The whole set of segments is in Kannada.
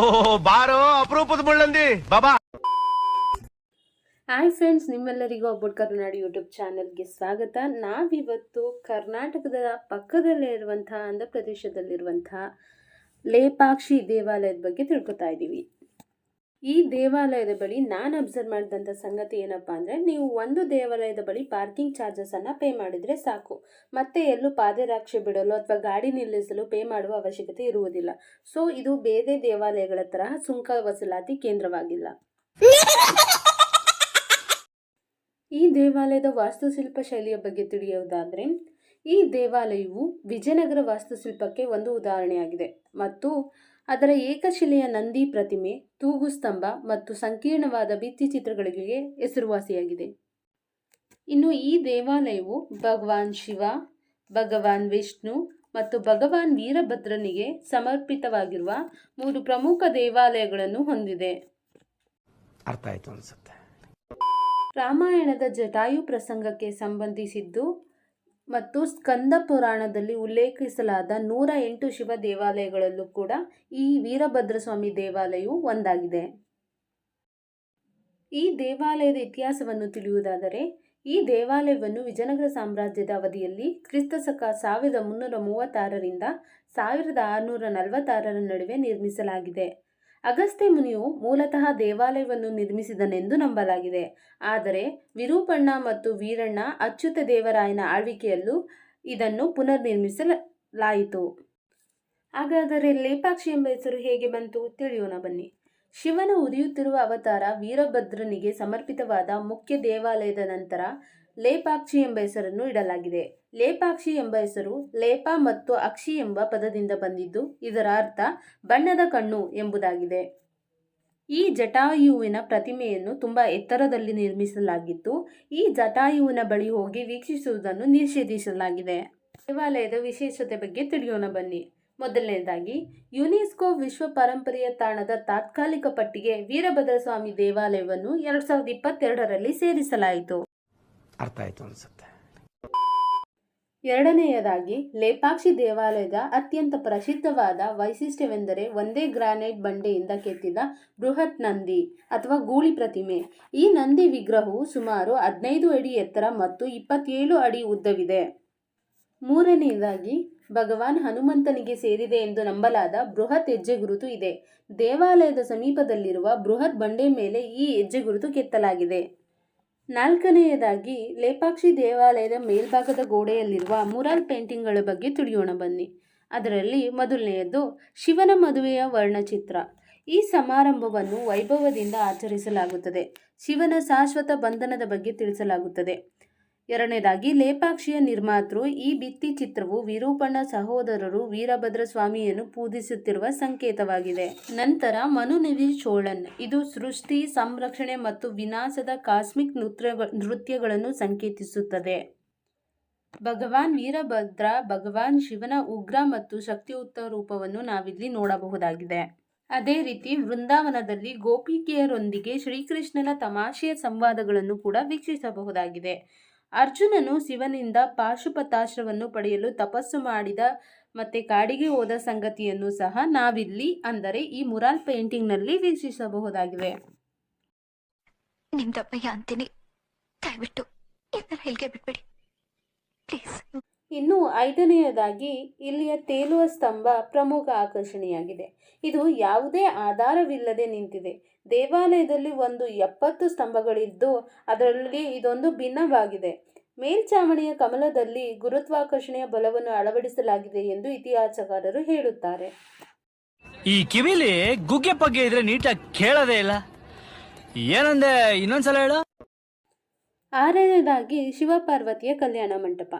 ಓ ಬಾರೋ, ಅಪರೂಪದ ಮುಳ್ಳಂದಿ. ಬಾಬಾ. ಹಾಯ್ ಫ್ರೆಂಡ್ಸ್, ನಿಮ್ಮೆಲ್ಲರಿಗೂ ಒಬ್ಬಟ್ಟು ಕರ್ನಾಡು ಯೂಟ್ಯೂಬ್ ಚಾನೆಲ್ಗೆ ಸ್ವಾಗತ. ನಾವಿವತ್ತು ಕರ್ನಾಟಕದ ಪಕ್ಕದಲ್ಲೇ ಇರುವಂತಹ ಆಂಧ್ರ ಪ್ರದೇಶದಲ್ಲಿರುವಂತಹ ಲೇಪಾಕ್ಷಿ ದೇವಾಲಯದ ಬಗ್ಗೆ ತಿಳ್ಕೊತಾ ಇದ್ದೀವಿ. ಈ ದೇವಾಲಯದ ಬಳಿ ನಾನು ಅಬ್ಸರ್ವ್ ಮಾಡಿದಂಥ ಸಂಗತಿ ಏನಪ್ಪ ಅಂದರೆ, ನೀವು ಒಂದು ದೇವಾಲಯದ ಬಳಿ ಪಾರ್ಕಿಂಗ್ ಚಾರ್ಜಸನ್ನು ಪೇ ಮಾಡಿದರೆ ಸಾಕು. ಮತ್ತೆ ಎಲ್ಲೂ ಪಾದರಾಕ್ಷಿ ಬಿಡಲು ಅಥವಾ ಗಾಡಿ ನಿಲ್ಲಿಸಲು ಪೇ ಮಾಡುವ ಅವಶ್ಯಕತೆ ಇರುವುದಿಲ್ಲ. ಸೊ ಇದು ಬೇರೆ ದೇವಾಲಯಗಳ ತರಹ ಸುಂಕ ವಸೂಲಾತಿ ಕೇಂದ್ರವಾಗಿಲ್ಲ. ಈ ದೇವಾಲಯದ ವಾಸ್ತುಶಿಲ್ಪ ಶೈಲಿಯ ಬಗ್ಗೆ ತಿಳಿಯುವುದಾದರೆ, ಈ ದೇವಾಲಯವು ವಿಜಯನಗರ ವಾಸ್ತುಶಿಲ್ಪಕ್ಕೆ ಒಂದು ಉದಾಹರಣೆಯಾಗಿದೆ. ಮತ್ತು ಅದರ ಏಕಶಿಲೆಯ ನಂದಿ ಪ್ರತಿಮೆ ತೂಗು ಸ್ತಂಭ ಮತ್ತು ಸಂಕೀರ್ಣವಾದ ಭಿತ್ತಿಚಿತ್ರಗಳಿಗೆ ಹೆಸರುವಾಸಿಯಾಗಿದೆ. ಇನ್ನು ಈ ದೇವಾಲಯವು ಭಗವಾನ್ ಶಿವ ಭಗವಾನ್ ವಿಷ್ಣು ಮತ್ತು ಭಗವಾನ್ ವೀರಭದ್ರನಿಗೆ ಸಮರ್ಪಿತವಾಗಿರುವ ಮೂರು ಪ್ರಮುಖ ದೇವಾಲಯಗಳನ್ನು ಹೊಂದಿದೆ. ಅರ್ಥ ಆಯ್ತು ಅನ್ಸುತ್ತೆ. ರಾಮಾಯಣದ ಜಟಾಯು ಪ್ರಸಂಗಕ್ಕೆ ಸಂಬಂಧಿಸಿದ್ದು ಮತ್ತು ಸ್ಕಂದ ಪುರಾಣದಲ್ಲಿ ಉಲ್ಲೇಖಿಸಲಾದ ನೂರ ಎಂಟು ಶಿವ ದೇವಾಲಯಗಳಲ್ಲೂ ಕೂಡ ಈ ವೀರಭದ್ರಸ್ವಾಮಿ ದೇವಾಲಯವು ಒಂದಾಗಿದೆ. ಈ ದೇವಾಲಯದ ಇತಿಹಾಸವನ್ನು ತಿಳಿಯುವುದಾದರೆ, ಈ ದೇವಾಲಯವನ್ನು ವಿಜಯನಗರ ಸಾಮ್ರಾಜ್ಯದ ಅವಧಿಯಲ್ಲಿ ಕ್ರಿಸ್ತಶಕ ಸಾವಿರದ ಮುನ್ನೂರ ಮೂವತ್ತಾರರಿಂದ ಸಾವಿರದ ಆರುನೂರ ನಲವತ್ತಾರರ ನಡುವೆ ನಿರ್ಮಿಸಲಾಗಿದೆ. ಅಗಸ್ತ್ಯ ಮುನಿಯು ಮೂಲತಃ ದೇವಾಲಯವನ್ನು ನಿರ್ಮಿಸಿದನೆಂದು ನಂಬಲಾಗಿದೆ. ಆದರೆ ವಿರೂಪಣ್ಣ ಮತ್ತು ವೀರಣ್ಣ ಅಚ್ಯುತ ದೇವರಾಯನ ಆಳ್ವಿಕೆಯಲ್ಲೂ ಇದನ್ನು ಪುನರ್ನಿರ್ಮಿಸಲಾಯಿತು. ಹಾಗಾದರೆ ಲೇಪಾಕ್ಷಿ ಎಂಬ ಹೆಸರು ಹೇಗೆ ಬಂತು? ತಿಳಿಯೋಣ ಬನ್ನಿ. ಶಿವನ ಉರಿಯುತ್ತಿರುವ ಅವತಾರ ವೀರಭದ್ರನಿಗೆ ಸಮರ್ಪಿತವಾದ ಮುಖ್ಯ ದೇವಾಲಯದ ನಂತರ ಲೇಪಾಕ್ಷಿ ಎಂಬ ಹೆಸರನ್ನು ಇಡಲಾಗಿದೆ. ಲೇಪಾಕ್ಷಿ ಎಂಬ ಹೆಸರು ಲೇಪ ಮತ್ತು ಅಕ್ಷಿ ಎಂಬ ಪದದಿಂದ ಬಂದಿದ್ದು, ಇದರ ಅರ್ಥ ಬಣ್ಣದ ಕಣ್ಣು ಎಂಬುದಾಗಿದೆ. ಈ ಜಟಾಯುವಿನ ಪ್ರತಿಮೆಯನ್ನು ತುಂಬ ಎತ್ತರದಲ್ಲಿ ನಿರ್ಮಿಸಲಾಗಿತ್ತು. ಈ ಜಟಾಯುವಿನ ಬಳಿ ಹೋಗಿ ವೀಕ್ಷಿಸುವುದನ್ನು ನಿಷೇಧಿಸಲಾಗಿದೆ. ದೇವಾಲಯದ ವಿಶೇಷತೆ ಬಗ್ಗೆ ತಿಳಿಯೋಣ ಬನ್ನಿ. ಮೊದಲನೇದಾಗಿ, ಯುನೆಸ್ಕೋ ವಿಶ್ವ ಪರಂಪರೆಯ ತಾಣದ ತಾತ್ಕಾಲಿಕ ಪಟ್ಟಿಗೆ ವೀರಭದ್ರಸ್ವಾಮಿ ದೇವಾಲಯವನ್ನು ಎರಡು ಸಾವಿರದ ಇಪ್ಪತ್ತೆರಡರಲ್ಲಿ ಸೇರಿಸಲಾಯಿತು. ಅರ್ಥ ಆಯ್ತು ಅನ್ಸುತ್ತೆ. ಎರಡನೆಯದಾಗಿ, ಲೇಪಾಕ್ಷಿ ದೇವಾಲಯದ ಅತ್ಯಂತ ಪ್ರಸಿದ್ಧವಾದ ವೈಶಿಷ್ಟ್ಯವೆಂದರೆ ಒಂದೇ ಗ್ರಾನೈಟ್ ಬಂಡೆಯಿಂದ ಕೆತ್ತಿದ ಬೃಹತ್ ನಂದಿ ಅಥವಾ ಗೂಳಿ ಪ್ರತಿಮೆ. ಈ ನಂದಿ ವಿಗ್ರಹವು ಸುಮಾರು ಹದಿನೈದು ಅಡಿ ಎತ್ತರ ಮತ್ತು ಇಪ್ಪತ್ತೇಳು ಅಡಿ ಉದ್ದವಿದೆ. ಮೂರನೆಯದಾಗಿ, ಭಗವಾನ್ ಹನುಮಂತನಿಗೆ ಸೇರಿದೆ ಎಂದು ನಂಬಲಾದ ಬೃಹತ್ ಹೆಜ್ಜೆ ಗುರುತು ಇದೆ. ದೇವಾಲಯದ ಸಮೀಪದಲ್ಲಿರುವ ಬೃಹತ್ ಬಂಡೆ ಮೇಲೆ ಈ ಹೆಜ್ಜೆ ಗುರುತು ಕೆತ್ತಲಾಗಿದೆ. ನಾಲ್ಕನೆಯದಾಗಿ, ಲೇಪಾಕ್ಷಿ ದೇವಾಲಯದ ಮೇಲ್ಭಾಗದ ಗೋಡೆಯಲ್ಲಿರುವ ಮುರಾಲ್ ಪೇಂಟಿಂಗ್ಗಳ ಬಗ್ಗೆ ತಿಳಿಯೋಣ ಬನ್ನಿ. ಅದರಲ್ಲಿ ಮೊದಲನೆಯದು ಶಿವನ ಮದುವೆಯ ವರ್ಣಚಿತ್ರ. ಈ ಸಮಾರಂಭವನ್ನು ವೈಭವದಿಂದ ಆಚರಿಸಲಾಗುತ್ತದೆ. ಶಿವನ ಶಾಶ್ವತ ಬಂಧನದ ಬಗ್ಗೆ ತಿಳಿಸಲಾಗುತ್ತದೆ. ಎರಡನೇದಾಗಿ, ಲೇಪಾಕ್ಷಿಯ ನಿರ್ಮಾತೃ ಈ ಭಿತ್ತಿ ಚಿತ್ರವು ವಿರೂಪಣ್ಣ ಸಹೋದರರು ವೀರಭದ್ರ ಸ್ವಾಮಿಯನ್ನು ಪೂಜಿಸುತ್ತಿರುವ ಸಂಕೇತವಾಗಿದೆ. ನಂತರ ಮನುನಿಧಿ ಚೋಳನ್. ಇದು ಸೃಷ್ಟಿ, ಸಂರಕ್ಷಣೆ ಮತ್ತು ವಿನಾಶದ ಕಾಸ್ಮಿಕ್ ನೃತ್ಯ, ನೃತ್ಯಗಳನ್ನು ಸಂಕೇತಿಸುತ್ತದೆ. ಭಗವಾನ್ ವೀರಭದ್ರ, ಭಗವಾನ್ ಶಿವನ ಉಗ್ರ ಮತ್ತು ಶಕ್ತಿಯುತ ರೂಪವನ್ನು ನಾವಿಲ್ಲಿ ನೋಡಬಹುದಾಗಿದೆ. ಅದೇ ರೀತಿ ವೃಂದಾವನದಲ್ಲಿ ಗೋಪಿಕೆಯರೊಂದಿಗೆ ಶ್ರೀಕೃಷ್ಣನ ತಮಾಷೆಯ ಸಂವಾದಗಳನ್ನು ಕೂಡ ವೀಕ್ಷಿಸಬಹುದಾಗಿದೆ. ಅರ್ಜುನನು ಶಿವನಿಂದ ಪಾಶುಪತಾಶ್ರವನ್ನು ಪಡೆಯಲು ತಪಸ್ಸು ಮಾಡಿದ ಮತ್ತೆ ಕಾಡಿಗೆ ಹೋದ ಸಂಗತಿಯನ್ನು ಸಹ ನಾವಿಲ್ಲಿ, ಅಂದರೆ ಈ ಮುರಾಲ್ ಪೇಂಟಿಂಗ್ನಲ್ಲಿ ವೀಕ್ಷಿಸಬಹುದಾಗಿದೆ. ನಿಮ್ದಪ್ಪಯ್ಯ ಅಂತೀನಿ. ದಯವಿಟ್ಟು ಎಲ್ಲರ ಹೆಲ್ಗೆ ಬಿಟ್ಬಿಡಿ. ಪ್ಲೀಸ್. ಇನ್ನು ಐದನೆಯದಾಗಿ ಇಲ್ಲಿಯ ತೇಲುವ ಸ್ತಂಭ ಪ್ರಮುಖ ಆಕರ್ಷಣೆಯಾಗಿದೆ. ಇದು ಯಾವುದೇ ಆಧಾರವಿಲ್ಲದೆ ನಿಂತಿದೆ. ದೇವಾಲಯದಲ್ಲಿ ಒಂದು ಎಪ್ಪತ್ತು ಸ್ತಂಭಗಳಿದ್ದು ಅದರಲ್ಲಿ ಇದೊಂದು ಭಿನ್ನವಾಗಿದೆ. ಮೇಲ್ಛಾವಣಿಯ ಕಮಲದಲ್ಲಿ ಗುರುತ್ವಾಕರ್ಷಣೆಯ ಬಲವನ್ನು ಅಳವಡಿಸಲಾಗಿದೆ ಎಂದು ಇತಿಹಾಸಕಾರರು ಹೇಳುತ್ತಾರೆ. ಈ ಕಿವಿಲಿ ಗುಗ್ಗೆ ಪಗ್ಗೆ ಇದ್ರೆ ನೀಟಾಗಿ ಕೇಳೋದೇ ಇಲ್ಲ. ಏನಂದೆ ಇನ್ನೊಂದ್ಸಲ ಹೇಳು. ಆರನೇದಾಗಿ ಶಿವಪಾರ್ವತಿಯ ಕಲ್ಯಾಣ ಮಂಟಪ.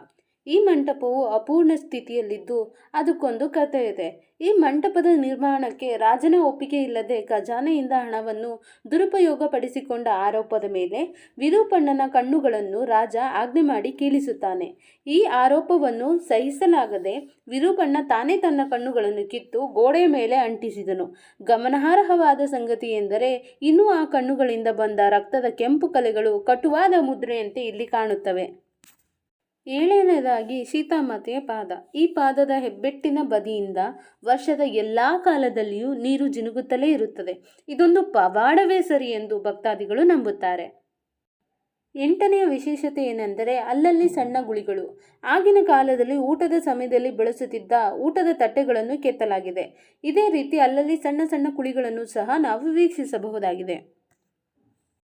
ಈ ಮಂಟಪವು ಅಪೂರ್ಣ ಸ್ಥಿತಿಯಲ್ಲಿದ್ದು ಅದಕ್ಕೊಂದು ಕಥೆ ಇದೆ ಈ ಮಂಟಪದ ನಿರ್ಮಾಣಕ್ಕೆ ರಾಜನ ಒಪ್ಪಿಗೆ ಇಲ್ಲದೆ ಖಜಾನೆಯಿಂದ ಹಣವನ್ನು ದುರುಪಯೋಗಪಡಿಸಿಕೊಂಡ ಆರೋಪದ ಮೇಲೆ ವಿರೂಪಣ್ಣನ ಕಣ್ಣುಗಳನ್ನು ರಾಜ ಆಜ್ಞೆ ಮಾಡಿ ಕೀಳಿಸುತ್ತಾನೆ. ಈ ಆರೋಪವನ್ನು ಸಹಿಸಲಾಗದೆ ವಿರೂಪಣ್ಣ ತಾನೇ ತನ್ನ ಕಣ್ಣುಗಳನ್ನು ಕಿತ್ತು ಗೋಡೆಯ ಮೇಲೆ ಅಂಟಿಸಿದನು. ಗಮನಾರ್ಹವಾದ ಸಂಗತಿ ಎಂದರೆ ಇನ್ನೂ ಆ ಕಣ್ಣುಗಳಿಂದ ಬಂದ ರಕ್ತದ ಕೆಂಪು ಕಲೆಗಳು ಕಟುವಾದ ಮುದ್ರೆಯಂತೆ ಇಲ್ಲಿ ಕಾಣುತ್ತವೆ. ಏಳನೇದಾಗಿ ಸೀತಾಮಾತೆಯ ಪಾದ. ಈ ಪಾದದ ಹೆಬ್ಬೆಟ್ಟಿನ ಬದಿಯಿಂದ ವರ್ಷದ ಎಲ್ಲ ಕಾಲದಲ್ಲಿಯೂ ನೀರು ಜಿನುಗುತ್ತಲೇ ಇರುತ್ತದೆ. ಇದೊಂದು ಪವಾಡವೇ ಸರಿ ಎಂದು ಭಕ್ತಾದಿಗಳು ನಂಬುತ್ತಾರೆ. ಎಂಟನೆಯ ವಿಶೇಷತೆ ಏನೆಂದರೆ ಅಲ್ಲಲ್ಲಿ ಸಣ್ಣ ಗುಳಿಗಳು. ಆಗಿನ ಕಾಲದಲ್ಲಿ ಊಟದ ಸಮಯದಲ್ಲಿ ಬಳಸುತ್ತಿದ್ದ ಊಟದ ತಟ್ಟೆಗಳನ್ನು ಕೆತ್ತಲಾಗಿದೆ. ಇದೇ ರೀತಿ ಅಲ್ಲಲ್ಲಿ ಸಣ್ಣ ಸಣ್ಣ ಕುಳಿಗಳನ್ನು ಸಹ ನಾವು ವೀಕ್ಷಿಸಬಹುದಾಗಿದೆ.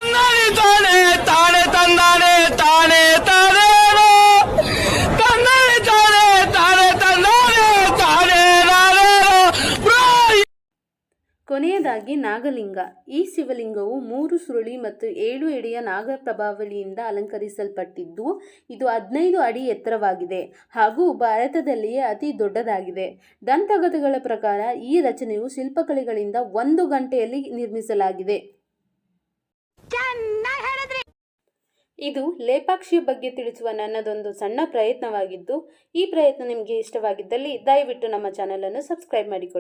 ತಾನೆ ತಾನೆ ತಂದಾನೆ ತಾನೆ ತಾನೇನೋ ತಂದಾನೆ ತಾನೆ ತಾನೆ ತಂದಾನೆ ತಾನೆ ನಾನೇನೋ ಬ್ರೋ ಕೊನೆಯದಾಗಿ ನಾಗಲಿಂಗ. ಈ ಶಿವಲಿಂಗವು ಮೂರು ಸುರುಳಿ ಮತ್ತು ಏಳು ಎಡೆಯ ನಾಗ ಪ್ರಭಾವಳಿಯಿಂದ ಅಲಂಕರಿಸಲ್ಪಟ್ಟಿದ್ದು, ಇದು ಹದಿನೈದು ಅಡಿ ಎತ್ತರವಾಗಿದೆ ಹಾಗೂ ಭಾರತದಲ್ಲಿಯೇ ಅತಿ ದೊಡ್ಡದಾಗಿದೆ. ದಂತಗತಗಳ ಪ್ರಕಾರ ಈ ರಚನೆಯು ಶಿಲ್ಪಕಲೆಗಳಿಂದ ಒಂದು ಗಂಟೆಯಲ್ಲಿ ನಿರ್ಮಿಸಲಾಗಿದೆ. ಇದು ಲೇಪಾಕ್ಷಿಯ ಬಗ್ಗೆ ತಿಳಿಸುವ ನನ್ನದೊಂದು ಸಣ್ಣ ಪ್ರಯತ್ನವಾಗಿದ್ದು, ಈ ಪ್ರಯತ್ನ ನಿಮಗೆ ಇಷ್ಟವಾಗಿದ್ದಲ್ಲಿ ದಯವಿಟ್ಟು ನಮ್ಮ ಚಾನಲನ್ನು ಸಬ್ಸ್ಕ್ರೈಬ್ ಮಾಡಿಕೊಳ್ಳಿ.